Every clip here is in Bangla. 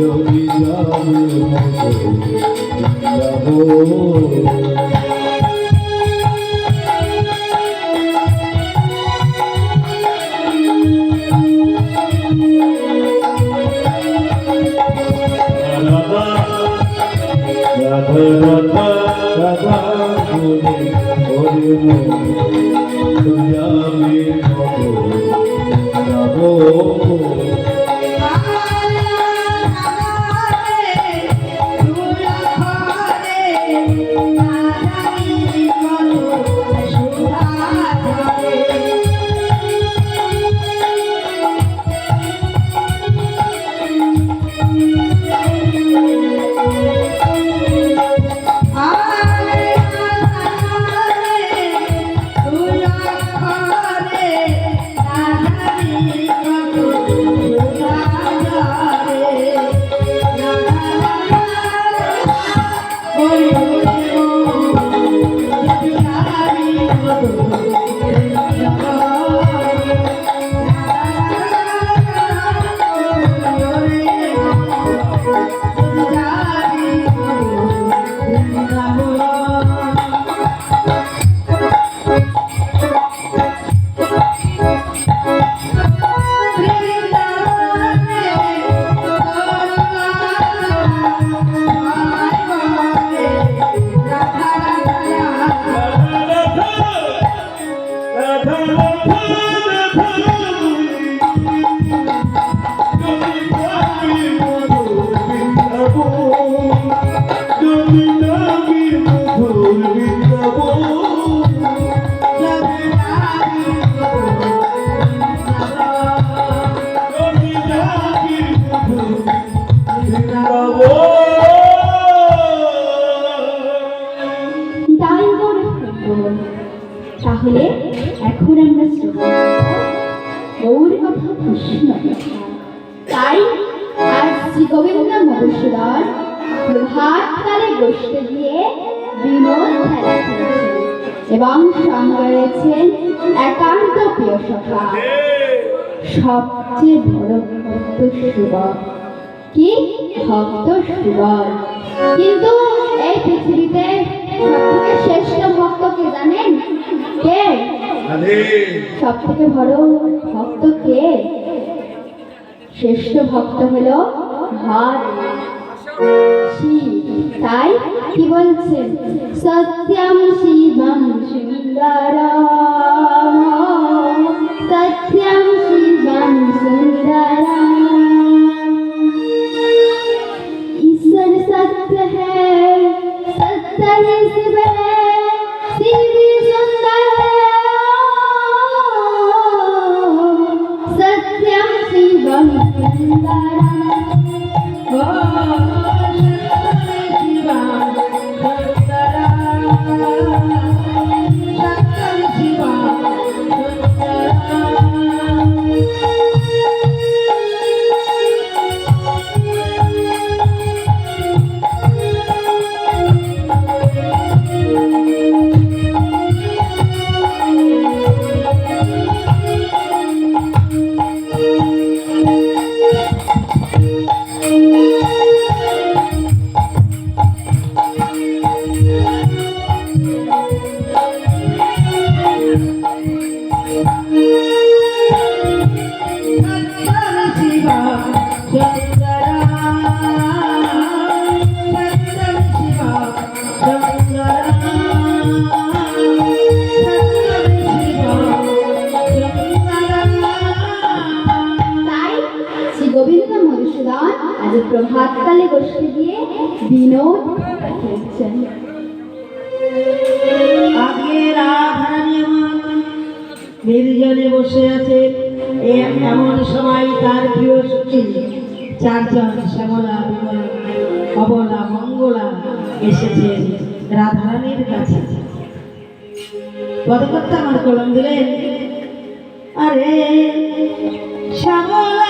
যদি যাবে যাব রাধা এখন আমরা গৌর কথা কৃষ্ণ। তাই আজ শ্রী গোবিন্দ মধুসূদন প্রভাত কালে বসতে গিয়ে বিনোদ খেলা এবং সঙ্গে রয়েছেন একান্ত প্রিয় সখা, সবচেয়ে বড় ভক্ত সুবল কি ভক্ত সুবল কিন্তু এই পৃথিবীতে সবথেকে শ্রেষ্ঠ সব থেকে বড় ভক্ত কে শ্রেষ্ঠ ভক্ত হলো ভাত শিব তাই কি বলছেন সত্যম শিবম সুন্দরম সত্যম শিবম সুন্দরম ईश्वर सत्य है सत्य ही शिव है আজ প্রভাতকালে বসতে গিয়ে বিনোদ খেলছেন আগে রাধারানী আমার নির্জনে বসে আছে। এমন সময় তার প্রিয় সখী, চারজন শ্যামলা, বিমলা, অবলা, মঙ্গলা এসেছে রাধারানীর কাছে। পদকর্তা আমার কলম দিলেন। আরে, শ্যামলা!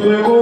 Thank you.